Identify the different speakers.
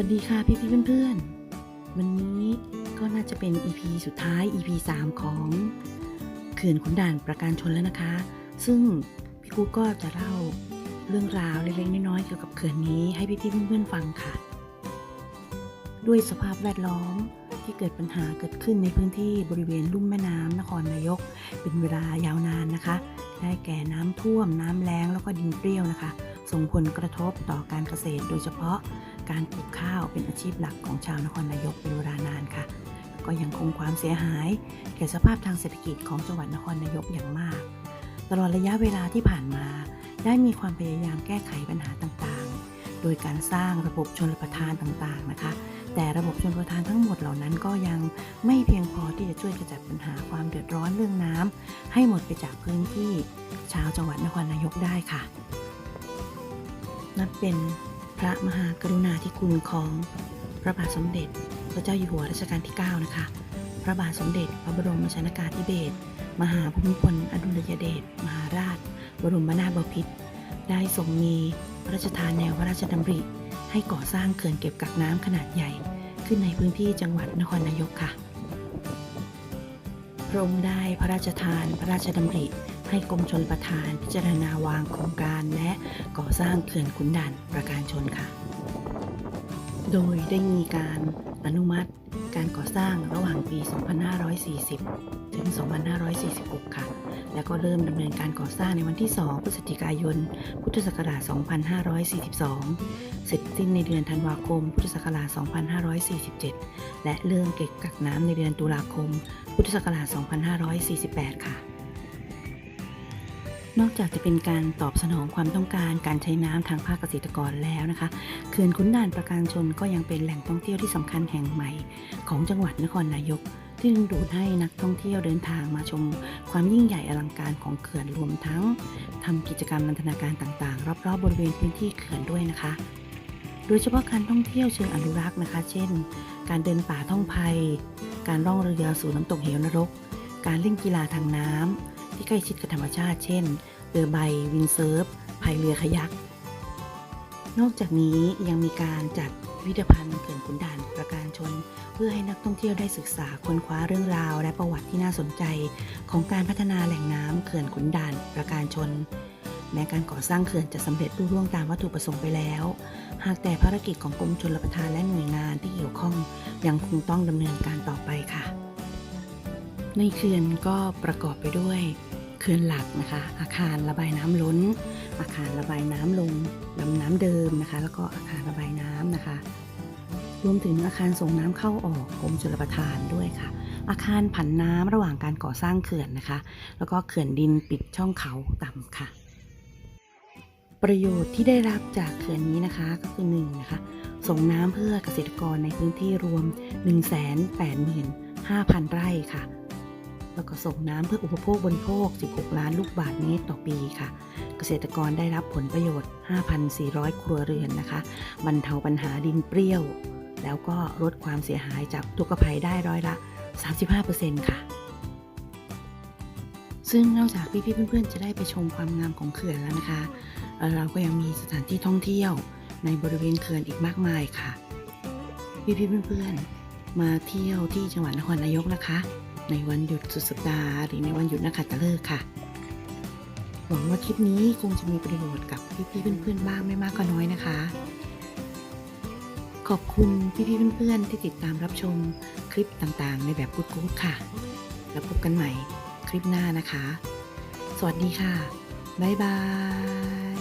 Speaker 1: วัสดีค่ะพี่พี่เพื่อนๆ วันนี้ก็น่าจะเป็น EP สุดท้าย EP 3 ของเขื่อนขุนด่านประการชนแล้วนะคะ ซึ่งพี่กุ๊กก็จะเล่าเรื่องราวเล็กๆน้อยๆเกี่ยวกับเขื่อนนี้ให้พี่พี่เพื่อนๆฟังค่ะ ด้วยสภาพแวดล้อมที่เกิดปัญหาเกิดขึ้นในพื้นที่บริเวณลุ่มแม่น้ำนครนายก เป็นเวลายาวนานนะคะ ได้แก่น้ำท่วม น้ำแล้งแล้วก็ดินเปรี้ยวนะคะ ส่งผลกระทบต่อการเกษตรโดยเฉพาะ การปลูกข้าวเป็นอาชีพหลักของชาวนครนายกเป็นเวลานานค่ะ ก็ยังคงความเสียหายแก่สภาพทางเศรษฐกิจของจังหวัดนครนายกอย่างมาก ตลอดระยะเวลาที่ผ่านมา ได้มีความพยายามแก้ไขปัญหาต่างๆ โดยการสร้างระบบชนประทานต่างๆนะคะ แต่ระบบชนประทานทั้งหมดเหล่านั้นก็ยังไม่เพียงพอที่จะช่วยกระจัดปัญหาความเดือดร้อนเรื่องน้ำให้หมดไปจากพื้นที่ชาวจังหวัดนครนายกได้ค่ะนับเป็น พระมหากรุณาธิคุณของพระบาทสมเด็จ พระเจ้าอยู่หัวรัชกาลที่ 9 นะคะ พระบาทสมเด็จ พระบรมชนากาธิเบศรมหาภูมิพลอดุลยเดชมหาราช บรมนาถบพิตรได้ทรงมีพระราชทานแนวพระราชดำริ ให้ก่อสร้างเขื่อนเก็บกักน้ำขนาดใหญ่ ขึ้นในพื้นที่จังหวัดนครนายกค่ะ พระองค์ได้พระราชทานพระราชดำริ ให้กรมชนประทานพิจารณาวางโครงการและก่อสร้างเขื่อนขุนด่านประการชนค่ะ โดยได้มีการอนุมัติการก่อสร้างระหว่างปี 2540 ถึง 2546 ค่ะ แล้วก็เริ่มดำเนินการก่อสร้างในวันที่ 2 พฤศจิกายน พุทธศักราช 2542 เสร็จสิ้นในเดือนธันวาคม พุทธศักราช 2547 และเริ่มเก็บกักน้ำในเดือนตุลาคม พุทธศักราช 2548 ค่ะ นอกจากจะเป็นการตอบสนองความต้องการการใช้น้ำทางภาคเกษตรกรแล้วนะคะเขื่อนขุนด่านประการชนก็ยังเป็นแหล่งท่องเที่ยวที่สำคัญแห่งใหม่ ของจังหวัดนครนายกที่ดึงดูดให้นักท่องเที่ยวเดินทางมาชม ความยิ่งใหญ่อลังการของเขื่อนรวมทั้งทำกิจกรรมนันทนาการต่างๆ รอบๆบริเวณพื้นที่เขื่อนด้วยนะคะ โดยเฉพาะการท่องเที่ยวเชิงอนุรักษ์นะคะ เช่น การเดินป่าท่องไพการล่องเรือสู่น้ำตกเหวนรก การเล่นกีฬาทางน้ำที่ใกล้ชิดกับธรรมชาติ เช่น เรือใบวินเซิร์ฟพายเรือขยัก นอกจากนี้ยังมีการจัดพิพิธภัณฑ์เขื่อนขุนด่านประการชน เพื่อให้นักท่องเที่ยวได้ศึกษาค้นคว้าเรื่องราว และประวัติที่น่าสนใจ ของการพัฒนาแหล่งน้ำเขื่อนขุนด่านประการชน แม้การก่อสร้างเขื่อนจะสำเร็จรุ่ร่วงตามวัตถุประสงค์ไปแล้ว หากแต่ภารกิจของกรมชลประทานและหน่วยงานที่เกี่ยวข้องยังคงต้องดำเนินการต่อไปค่ะ ในเขื่อนก็ประกอบไปด้วย เขื่อนหลักนะคะ อาคารระบายน้ำล้น อาคารระบายน้ำลงลำน้ำเดิมนะคะ แล้วก็อาคารระบายน้ำนะคะ รวมถึงอาคารส่งน้ำเข้าออกกรมชลประทานด้วยค่ะ อาคารผันน้ำระหว่างการก่อสร้างเขื่อนนะคะ แล้วก็เขื่อนดินปิดช่องเขาต่ำค่ะ ประโยชน์ที่ได้รับจากเขื่อนนี้นะคะก็คือ1นงนะคะส่งน้ำเพื่อเกษตรกรในพื้นที่รวม 185,000 ไร่ค่ะ แล้วก็ส่งน้ำเพื่ออุปโภคบริโภค 16 ล้านลูกบาศก์เมตรต่อปีค่ะ เกษตรกรได้รับผลประโยชน์ 5,400 ครัวเรือนนะคะ บรรเทาปัญหาดินเปรี้ยว แล้วก็ลดความเสียหายจากทุกภัยได้ร้อยละ 35%ค่ะ ซึ่งนอกจากพี่ๆเพื่อนๆ จะได้ไปชมความงามของเขื่อนแล้วนะคะ เราก็ยังมีสถานที่ท่องเที่ยวในบริเวณเขื่อนอีกมากมายค่ะ พี่ๆเพื่อนๆ มาเที่ยวที่จังหวัดนครนายกนะคะ ในวันหยุดสุดสัปดาห์หรือในวันหยุดนักขัตฤกษ์ค่ะ หวังว่าคลิปนี้คงจะมีประโยชน์กับพี่ๆเพื่อนๆบ้างไม่มากก็น้อยนะคะ ขอบคุณพี่ๆเพื่อนๆที่ติดตามรับชมคลิปต่างๆ ในแบบกู๊ดๆค่ะ แล้วพบกันใหม่คลิปหน้านะคะ สวัสดีค่ะ บ๊ายบาย